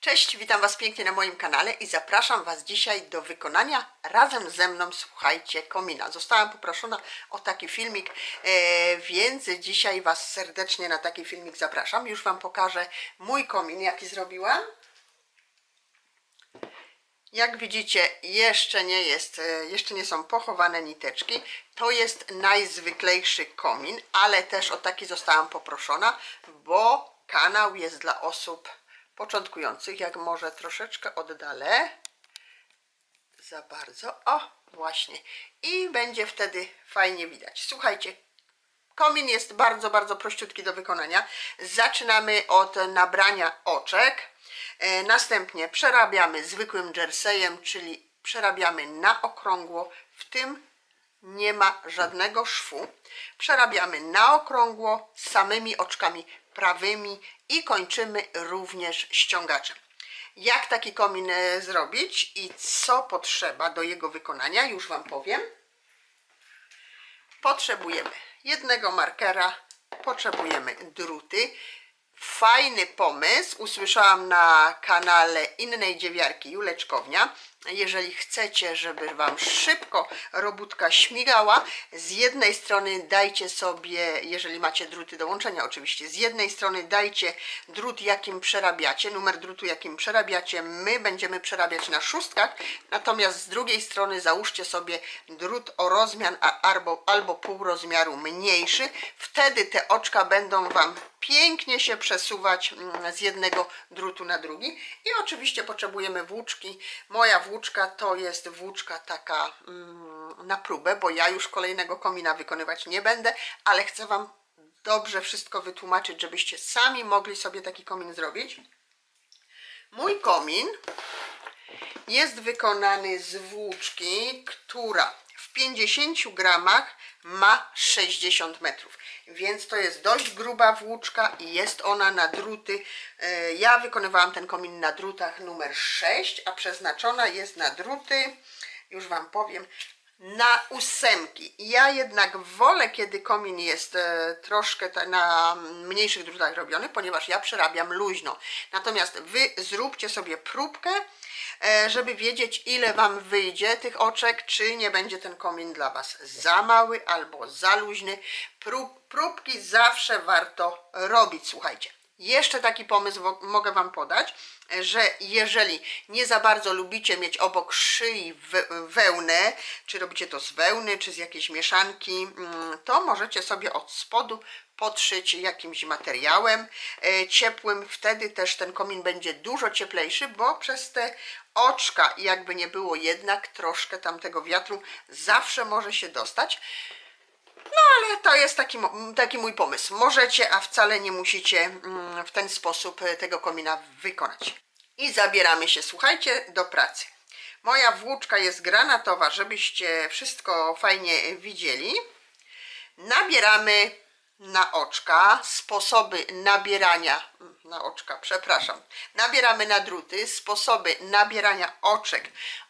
Cześć, witam Was pięknie na moim kanale i zapraszam Was dzisiaj do wykonania razem ze mną, słuchajcie, komina. Zostałam poproszona o taki filmik, e, więc dzisiaj Was serdecznie na taki filmik zapraszam. Już Wam pokażę mój komin, jaki zrobiłam. Jak widzicie, jeszcze nie jest, e, jeszcze nie są pochowane niteczki. To jest najzwyklejszy komin, ale też o taki zostałam poproszona, bo kanał jest dla osób początkujących. Jak może troszeczkę oddalę. Za bardzo. O, właśnie. I będzie wtedy fajnie widać. Słuchajcie, Komin jest bardzo, bardzo prościutki do wykonania. Zaczynamy od nabrania oczek. E, następnie przerabiamy zwykłym jerseyem, czyli przerabiamy na okrągło. W tym nie ma żadnego szwu. Przerabiamy na okrągło samymi oczkami prawymi i kończymy również ściągaczem. Jak taki komin e, zrobić i co potrzeba do jego wykonania, już Wam powiem. Potrzebujemy jednego markera, potrzebujemy druty. Fajny pomysł usłyszałam na kanale innej dziewiarki Juleczkownia. Jeżeli chcecie, żeby Wam szybko robótka śmigała, z jednej strony dajcie sobie, jeżeli macie druty do łączenia oczywiście, z jednej strony dajcie drut jakim przerabiacie, numer drutu jakim przerabiacie, my będziemy przerabiać na szóstkach, natomiast z drugiej strony załóżcie sobie drut o rozmian a- albo, albo pół rozmiaru mniejszy, wtedy te oczka będą Wam pięknie się przesuwać mm, z jednego drutu na drugi i oczywiście potrzebujemy włóczki. Moja włóczka to jest włóczka taka mm, na próbę, bo ja już kolejnego komina wykonywać nie będę, ale chcę Wam dobrze wszystko wytłumaczyć, żebyście sami mogli sobie taki komin zrobić. Mój komin jest wykonany z włóczki, która w 50 gramach ma 60 metrów. Więc to jest dość gruba włóczka i jest ona na druty. e, Ja wykonywałam ten komin na drutach numer 6, a przeznaczona jest na druty, już Wam powiem, na ósemki. Ja jednak wolę, kiedy komin jest e, troszkę na mniejszych drutach robiony, ponieważ ja przerabiam luźno. Natomiast Wy zróbcie sobie próbkę, żeby wiedzieć, ile Wam wyjdzie tych oczek, czy nie będzie ten komin dla Was za mały albo za luźny. Prób, próbki zawsze warto robić, słuchajcie. Jeszcze taki pomysł mogę Wam podać, że jeżeli nie za bardzo lubicie mieć obok szyi we- wełnę, czy robicie to z wełny, czy z jakiejś mieszanki, mm, to możecie sobie od spodu podszyć jakimś materiałem e, ciepłym. Wtedy też ten komin będzie dużo cieplejszy, bo przez te oczka, jakby nie było jednak troszkę tamtego wiatru, zawsze może się dostać. No ale to jest taki, taki mój pomysł. Możecie, a wcale nie musicie mm, w ten sposób e, tego komina wykonać. I zabieramy się, słuchajcie, do pracy. Moja włóczka jest granatowa, żebyście wszystko fajnie widzieli. Nabieramy na oczka sposoby nabierania na oczka, przepraszam. Nabieramy na druty sposoby nabierania oczek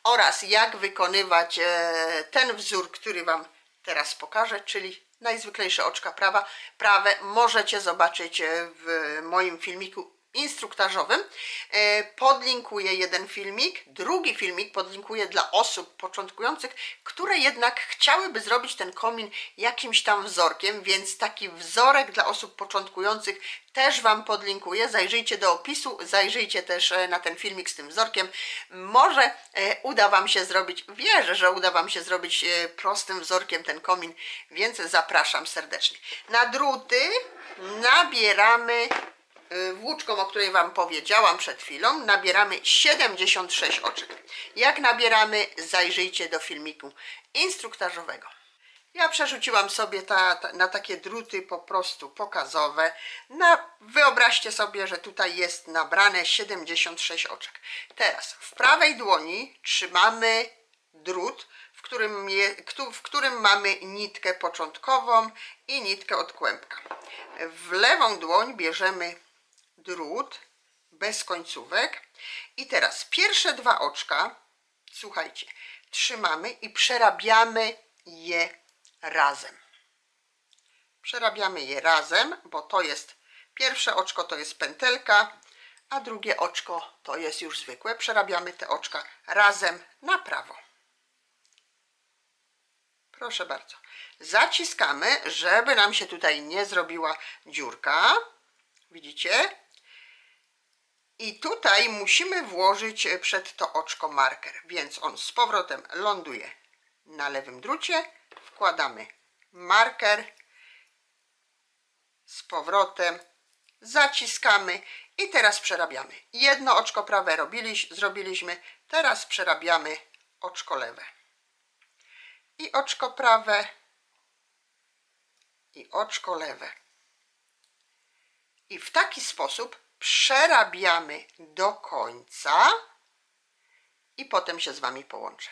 oraz jak wykonywać e, ten wzór, który Wam teraz pokażę, czyli najzwyklejsze oczka prawa, prawe możecie zobaczyć e, w moim filmiku instruktażowym. E, Podlinkuję jeden filmik, drugi filmik podlinkuję dla osób początkujących, które jednak chciałyby zrobić ten komin jakimś tam wzorkiem, więc taki wzorek dla osób początkujących też Wam podlinkuję. Zajrzyjcie do opisu, zajrzyjcie też e, na ten filmik z tym wzorkiem. Może e, uda Wam się zrobić, wierzę, że uda Wam się zrobić prostym wzorkiem ten komin, więc zapraszam serdecznie. Na druty nabieramy włóczką, o której Wam powiedziałam przed chwilą, nabieramy 76 oczek. Jak nabieramy, zajrzyjcie do filmiku instruktażowego. Ja przerzuciłam sobie ta, ta, na takie druty po prostu pokazowe. Na, wyobraźcie sobie, że tutaj jest nabrane 76 oczek. Teraz w prawej dłoni trzymamy drut, w którym, je, w którym mamy nitkę początkową i nitkę od kłębka. W lewą dłoń bierzemy drut bez końcówek. I teraz pierwsze dwa oczka, słuchajcie, trzymamy i przerabiamy je razem. Przerabiamy je razem, bo to jest pierwsze oczko to jest pętelka, a drugie oczko to jest już zwykłe. Przerabiamy te oczka razem na prawo. Proszę bardzo. Zaciskamy, żeby nam się tutaj nie zrobiła dziurka. Widzicie? I tutaj musimy włożyć przed to oczko marker, więc on z powrotem ląduje na lewym drucie. Wkładamy marker z powrotem, zaciskamy i teraz przerabiamy. Jedno oczko prawe robiliś, zrobiliśmy, teraz przerabiamy oczko lewe. I oczko prawe, i oczko lewe. I w taki sposób przerabiamy do końca i potem się z Wami połączę.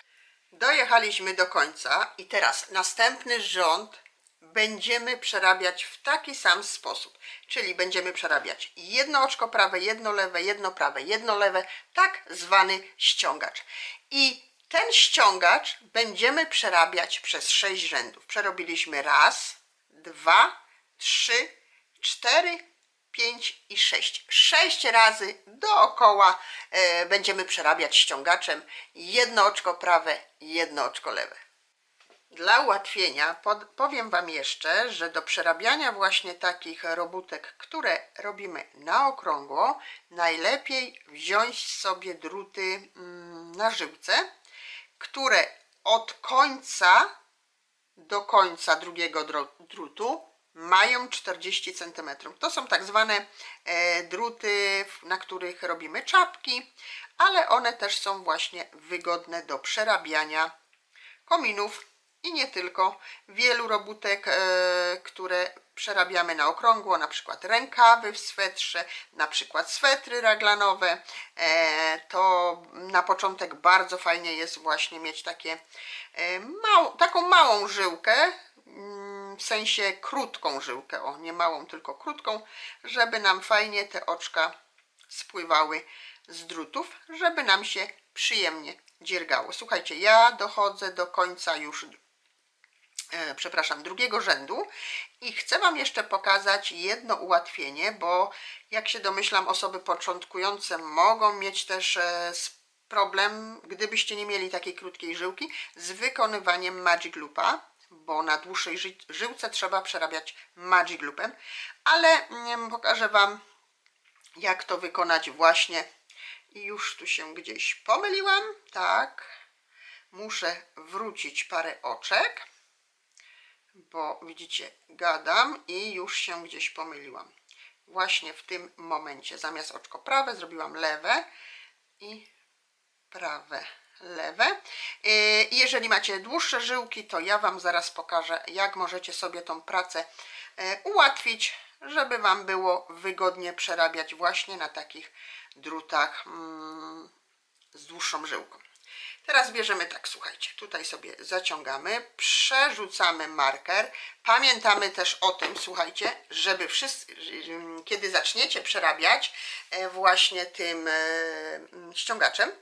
Dojechaliśmy do końca i teraz następny rząd będziemy przerabiać w taki sam sposób. Czyli będziemy przerabiać jedno oczko prawe, jedno lewe, jedno prawe, jedno lewe, tak zwany ściągacz. I ten ściągacz będziemy przerabiać przez sześć rzędów. Przerobiliśmy raz, dwa, trzy, cztery, pięć i sześć. Sześć razy dookoła e, będziemy przerabiać ściągaczem jedno oczko prawe, jedno oczko lewe. Dla ułatwienia powiem Wam jeszcze, że do przerabiania właśnie takich robótek, które robimy na okrągło, najlepiej wziąć sobie druty mm, na żyłce, które od końca do końca drugiego drutu mają 40 cm. To są tak zwane e, druty, na których robimy czapki, ale one też są właśnie wygodne do przerabiania kominów i nie tylko. Wielu robótek, e, które przerabiamy na okrągło, na przykład rękawy w swetrze, na przykład swetry raglanowe, e, to na początek bardzo fajnie jest właśnie mieć takie taką małą żyłkę, mm, sensie krótką żyłkę, o nie małą, tylko krótką, żeby nam fajnie te oczka spływały z drutów, żeby nam się przyjemnie dziergało. Słuchajcie, ja dochodzę do końca już, e, przepraszam, drugiego rzędu i chcę Wam jeszcze pokazać jedno ułatwienie, bo jak się domyślam, osoby początkujące mogą mieć też e, problem, gdybyście nie mieli takiej krótkiej żyłki, z wykonywaniem Magic Loopa, bo na dłuższej ży- żyłce trzeba przerabiać Magic Loopem, ale mm, pokażę Wam jak to wykonać właśnie. I już tu się gdzieś pomyliłam, tak. Muszę wrócić parę oczek, bo widzicie, gadam i już się gdzieś pomyliłam. Właśnie w tym momencie zamiast oczko prawe zrobiłam lewe i prawe, lewe. Yy, Jeżeli macie dłuższe żyłki, to ja Wam zaraz pokażę, jak możecie sobie tą pracę e, ułatwić, żeby Wam było wygodnie przerabiać właśnie na takich drutach mm, z dłuższą żyłką. Teraz bierzemy tak, słuchajcie, tutaj sobie zaciągamy, przerzucamy marker. Pamiętamy też o tym, słuchajcie, żeby wszyscy, że- kiedy zaczniecie przerabiać e, właśnie tym e, mm, ściągaczem,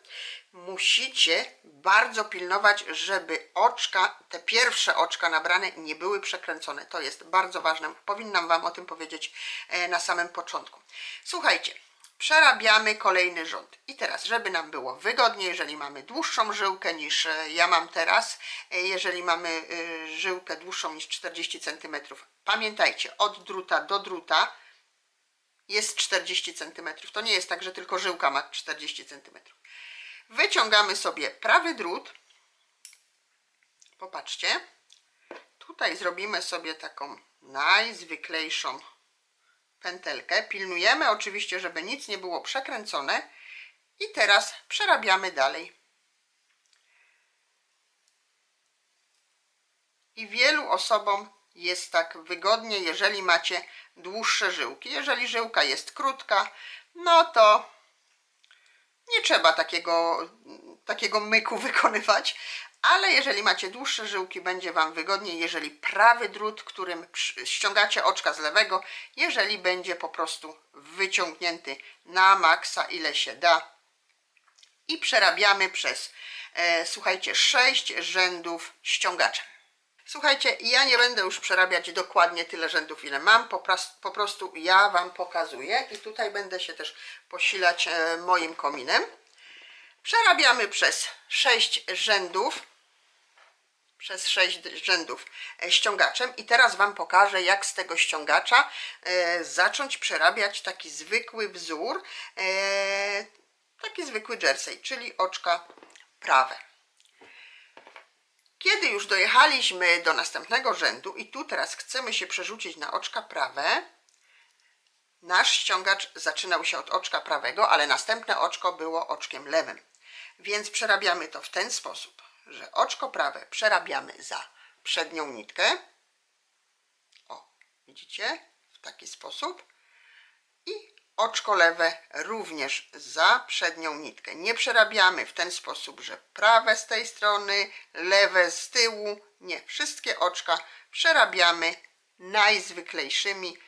musicie bardzo pilnować, żeby oczka, te pierwsze oczka nabrane nie były przekręcone. To jest bardzo ważne. Powinnam Wam o tym powiedzieć e, na samym początku. Słuchajcie, przerabiamy kolejny rząd. I teraz, żeby nam było wygodniej, jeżeli mamy dłuższą żyłkę niż e, ja mam teraz, e, jeżeli mamy żyłkę dłuższą niż 40 cm, pamiętajcie, od druta do druta jest 40 cm. To nie jest tak, że tylko żyłka ma 40 cm. Wyciągamy sobie prawy drut. Popatrzcie. Tutaj zrobimy sobie taką najzwyklejszą pętelkę. Pilnujemy oczywiście, żeby nic nie było przekręcone. I teraz przerabiamy dalej. I wielu osobom jest tak wygodnie, jeżeli macie dłuższe żyłki. Jeżeli żyłka jest krótka, no to nie trzeba takiego, takiego myku wykonywać, ale jeżeli macie dłuższe żyłki, będzie Wam wygodniej, jeżeli prawy drut, którym ściągacie oczka z lewego, jeżeli będzie po prostu wyciągnięty na maksa, ile się da. I przerabiamy przez, e, słuchajcie, 6 rzędów ściągaczem. Słuchajcie, ja nie będę już przerabiać dokładnie tyle rzędów, ile mam, po, po prostu ja Wam pokazuję i tutaj będę się też posilać e, moim kominem. Przerabiamy przez 6 rzędów, przez 6 rzędów e, ściągaczem i teraz Wam pokażę, jak z tego ściągacza e, zacząć przerabiać taki zwykły wzór, e, taki zwykły jersey, czyli oczka prawe. Kiedy już dojechaliśmy do następnego rzędu i tu teraz chcemy się przerzucić na oczka prawe, nasz ściągacz zaczynał się od oczka prawego, ale następne oczko było oczkiem lewym. Więc przerabiamy to w ten sposób, że oczko prawe przerabiamy za przednią nitkę. O, widzicie? W taki sposób. I oczko lewe również za przednią nitkę. Nie przerabiamy w ten sposób, że prawe z tej strony, lewe z tyłu. Nie, wszystkie oczka przerabiamy najzwyklejszymi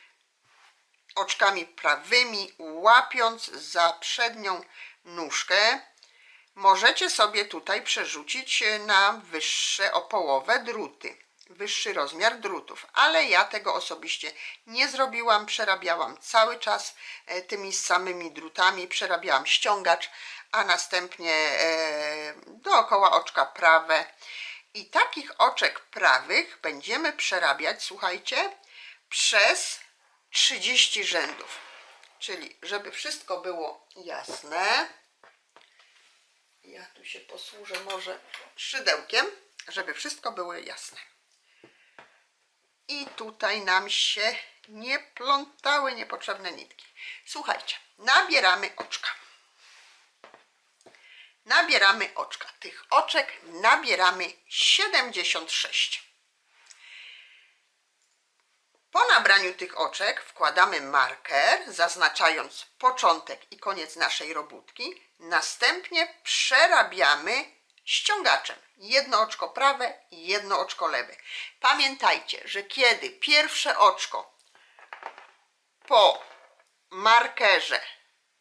oczkami prawymi, łapiąc za przednią nóżkę. Możecie sobie tutaj przerzucić na wyższe o połowę druty, wyższy rozmiar drutów, ale ja tego osobiście nie zrobiłam, przerabiałam cały czas e, tymi samymi drutami, przerabiałam ściągacz, a następnie e, dookoła oczka prawe. I takich oczek prawych będziemy przerabiać, słuchajcie, przez 30 rzędów. Czyli, żeby wszystko było jasne, ja tu się posłużę może szydełkiem, żeby wszystko było jasne. I tutaj nam się nie plątały niepotrzebne nitki. Słuchajcie, nabieramy oczka. Nabieramy oczka. Tych oczek nabieramy 76. Po nabraniu tych oczek wkładamy marker, zaznaczając początek i koniec naszej robótki. Następnie przerabiamy ściągaczem. Jedno oczko prawe i jedno oczko lewe. Pamiętajcie, że kiedy pierwsze oczko po markerze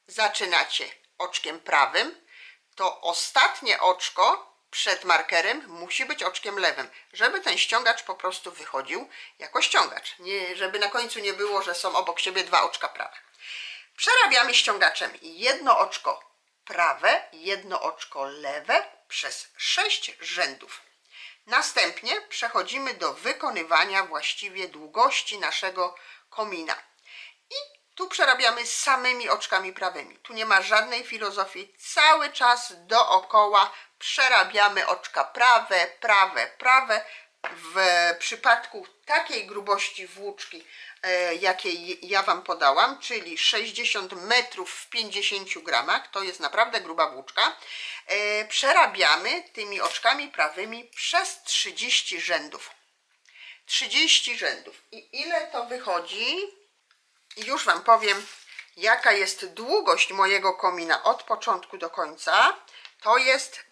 zaczynacie oczkiem prawym, to ostatnie oczko przed markerem musi być oczkiem lewym, żeby ten ściągacz po prostu wychodził jako ściągacz. Nie, żeby na końcu nie było, że są obok siebie dwa oczka prawe. Przerabiamy ściągaczem jedno oczko prawe, jedno oczko lewe przez sześć rzędów. Następnie przechodzimy do wykonywania właściwie długości naszego komina. I tu przerabiamy samymi oczkami prawymi. Tu nie ma żadnej filozofii. Cały czas dookoła przerabiamy oczka prawe, prawe, prawe. W przypadku takiej grubości włóczki, e, jakiej ja Wam podałam, czyli 60 metrów w 50 gramach, to jest naprawdę gruba włóczka, e, przerabiamy tymi oczkami prawymi przez 30 rzędów. 30 rzędów. I ile to wychodzi? Już Wam powiem, jaka jest długość mojego komina od początku do końca. To jest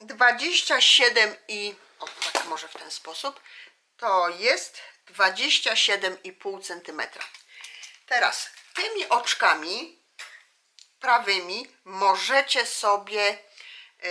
27 i może w ten sposób. To jest 27,5 cm. Teraz tymi oczkami prawymi możecie sobie e,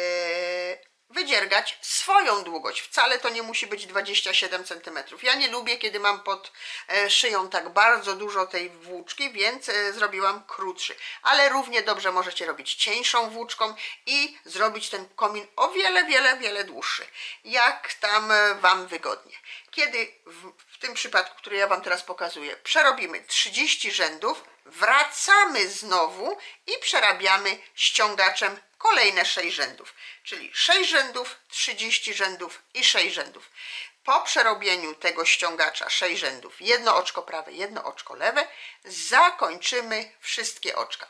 wydziergać swoją długość. Wcale to nie musi być 27 cm. Ja nie lubię, kiedy mam pod e, szyją tak bardzo dużo tej włóczki, więc e, zrobiłam krótszy. Ale równie dobrze możecie robić cieńszą włóczką i zrobić ten komin o wiele, wiele, wiele dłuższy. Jak tam e, Wam wygodnie. Kiedy w, w tym przypadku, który ja Wam teraz pokazuję, przerobimy 30 rzędów, wracamy znowu i przerabiamy ściągaczem kolejne 6 rzędów, czyli 6 rzędów, 30 rzędów i 6 rzędów. Po przerobieniu tego ściągacza 6 rzędów, jedno oczko prawe, jedno oczko lewe, zakończymy wszystkie oczka.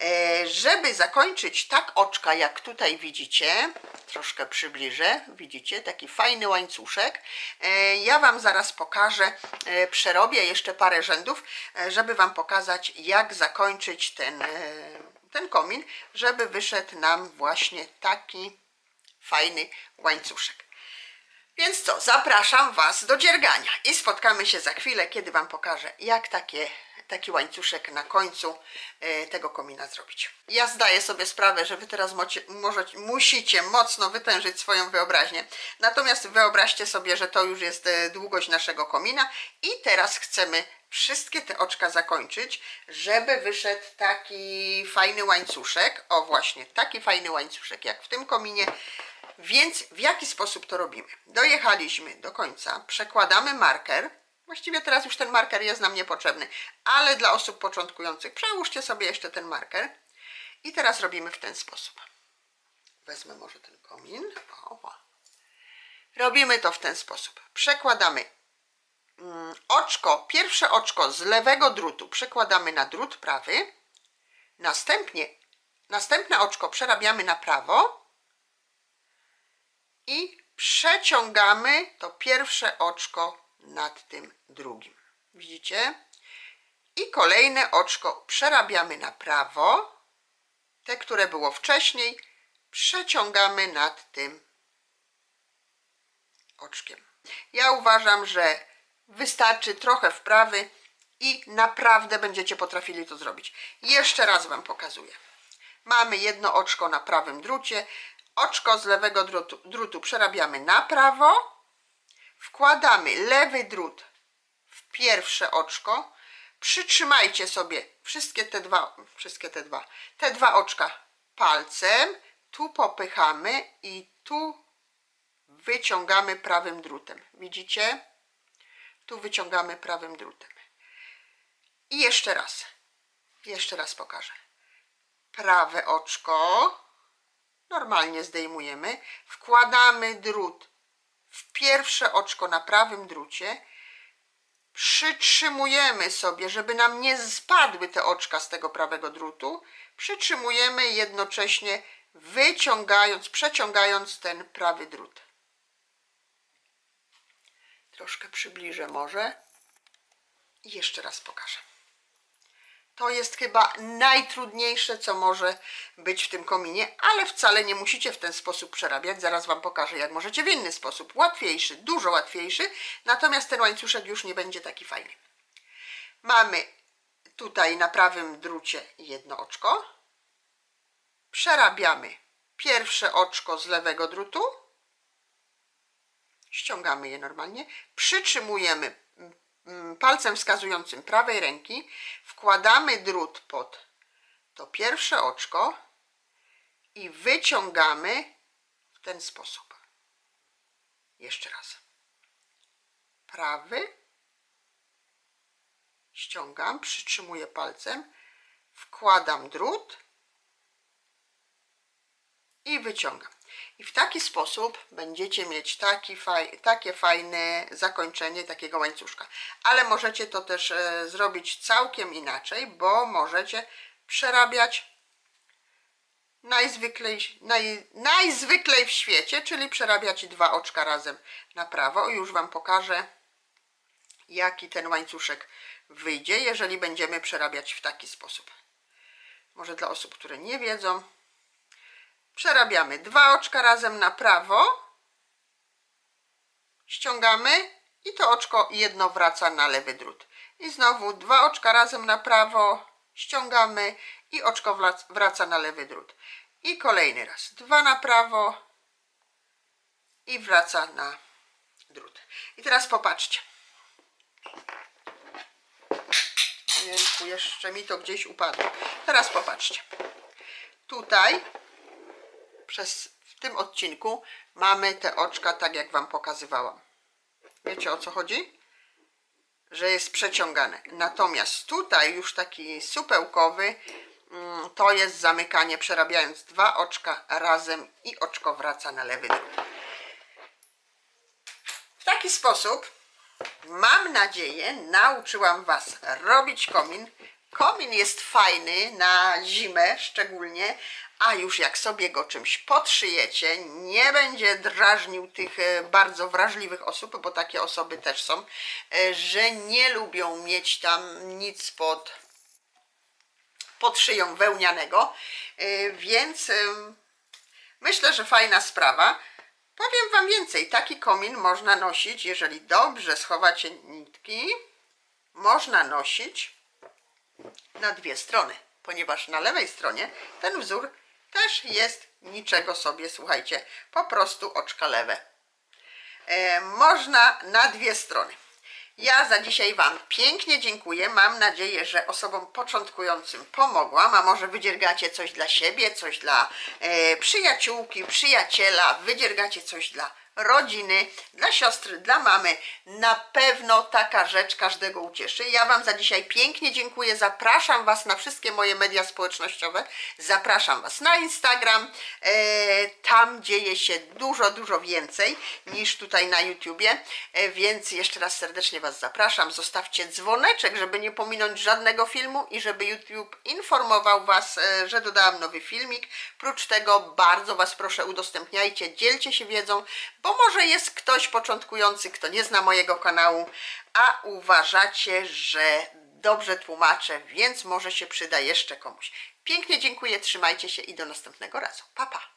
E, żeby zakończyć tak oczka, jak tutaj widzicie, troszkę przybliżę, widzicie, taki fajny łańcuszek. E, ja Wam zaraz pokażę, e, przerobię jeszcze parę rzędów, żeby Wam pokazać, jak zakończyć ten, ten komin, żeby wyszedł nam właśnie taki fajny łańcuszek. Więc co, zapraszam Was do dziergania i spotkamy się za chwilę, kiedy Wam pokażę, jak takie, taki łańcuszek na końcu e, tego komina zrobić. Ja zdaję sobie sprawę, że Wy teraz mocie, możecie, musicie mocno wytężyć swoją wyobraźnię. Natomiast wyobraźcie sobie, że to już jest e, długość naszego komina i teraz chcemy wszystkie te oczka zakończyć, żeby wyszedł taki fajny łańcuszek. O właśnie, taki fajny łańcuszek jak w tym kominie. Więc w jaki sposób to robimy? Dojechaliśmy do końca, przekładamy marker. Właściwie teraz już ten marker jest nam niepotrzebny, ale dla osób początkujących przełóżcie sobie jeszcze ten marker. I teraz robimy w ten sposób. Wezmę może ten komin. O, robimy to w ten sposób. Przekładamy mm, oczko, pierwsze oczko z lewego drutu przekładamy na drut prawy. Następnie, następne oczko przerabiamy na prawo i przeciągamy to pierwsze oczko nad tym drugim. Widzicie? I kolejne oczko przerabiamy na prawo. Te, które było wcześniej, przeciągamy nad tym oczkiem. Ja uważam, że wystarczy trochę wprawy i naprawdę będziecie potrafili to zrobić. Jeszcze raz Wam pokazuję. Mamy jedno oczko na prawym drucie, oczko z lewego drutu, drutu przerabiamy na prawo, wkładamy lewy drut w pierwsze oczko, przytrzymajcie sobie wszystkie te dwa, wszystkie te dwa, te dwa oczka palcem, tu popychamy i tu wyciągamy prawym drutem. Widzicie? Tu wyciągamy prawym drutem. I jeszcze raz. Jeszcze raz pokażę. Prawe oczko normalnie zdejmujemy, wkładamy drut w pierwsze oczko na prawym drucie, przytrzymujemy sobie, żeby nam nie spadły te oczka z tego prawego drutu, przytrzymujemy jednocześnie wyciągając, przeciągając ten prawy drut. Troszkę przybliżę może i jeszcze raz pokażę. To jest chyba najtrudniejsze, co może być w tym kominie, ale wcale nie musicie w ten sposób przerabiać. Zaraz Wam pokażę, jak możecie w inny sposób. Łatwiejszy, dużo łatwiejszy, natomiast ten łańcuszek już nie będzie taki fajny. Mamy tutaj na prawym drucie jedno oczko. Przerabiamy pierwsze oczko z lewego drutu. Ściągamy je normalnie. Przytrzymujemy palcem wskazującym prawej ręki wkładamy drut pod to pierwsze oczko i wyciągamy w ten sposób. Jeszcze raz. Prawy. Ściągam, przytrzymuję palcem, wkładam drut i wyciągam. I w taki sposób będziecie mieć taki faj, takie fajne zakończenie takiego łańcuszka. Ale możecie to też e, zrobić całkiem inaczej, bo możecie przerabiać najzwyklej, naj, najzwyklej w świecie, czyli przerabiać dwa oczka razem na prawo. Już Wam pokażę, jaki ten łańcuszek wyjdzie, jeżeli będziemy przerabiać w taki sposób. Może dla osób, które nie wiedzą, Przerabiamy dwa oczka razem na prawo. Ściągamy i to oczko jedno wraca na lewy drut. I znowu dwa oczka razem na prawo. Ściągamy i oczko wraca na lewy drut. I kolejny raz. Dwa na prawo i wraca na drut. I teraz popatrzcie. Jeszcze mi to gdzieś upadło. Teraz popatrzcie. Tutaj przez, w tym odcinku mamy te oczka tak jak Wam pokazywałam. Wiecie o co chodzi? Że jest przeciągane. Natomiast tutaj już taki supełkowy mm, to jest zamykanie przerabiając dwa oczka razem i oczko wraca na lewy dół. W taki sposób mam nadzieję nauczyłam Was robić komin. Komin jest fajny na zimę szczególnie, a już jak sobie go czymś podszyjecie, nie będzie drażnił tych e, bardzo wrażliwych osób, bo takie osoby też są, e, że nie lubią mieć tam nic pod, pod szyją wełnianego, e, więc myślę, że fajna sprawa. Powiem Wam więcej, taki komin można nosić, jeżeli dobrze schowacie nitki, można nosić na dwie strony, ponieważ na lewej stronie ten wzór też jest niczego sobie, słuchajcie, po prostu oczka lewe. E, można na dwie strony. Ja za dzisiaj Wam pięknie dziękuję. Mam nadzieję, że osobom początkującym pomogłam, a może wydziergacie coś dla siebie, coś dla e, przyjaciółki, przyjaciela, wydziergacie coś dla rodziny, dla siostry, dla mamy. Na pewno taka rzecz każdego ucieszy. Ja Wam za dzisiaj pięknie dziękuję. Zapraszam Was na wszystkie moje media społecznościowe. Zapraszam Was na Instagram. E, tam dzieje się dużo, dużo więcej niż tutaj na YouTubie. E, więc jeszcze raz serdecznie Was zapraszam. Zostawcie dzwoneczek, żeby nie pominąć żadnego filmu i żeby YouTube informował Was, e, że dodałam nowy filmik. Prócz tego bardzo Was proszę udostępniajcie, dzielcie się wiedzą, bo może jest ktoś początkujący, kto nie zna mojego kanału, a uważacie, że dobrze tłumaczę, więc może się przyda jeszcze komuś. Pięknie dziękuję, trzymajcie się i do następnego razu. Pa, pa!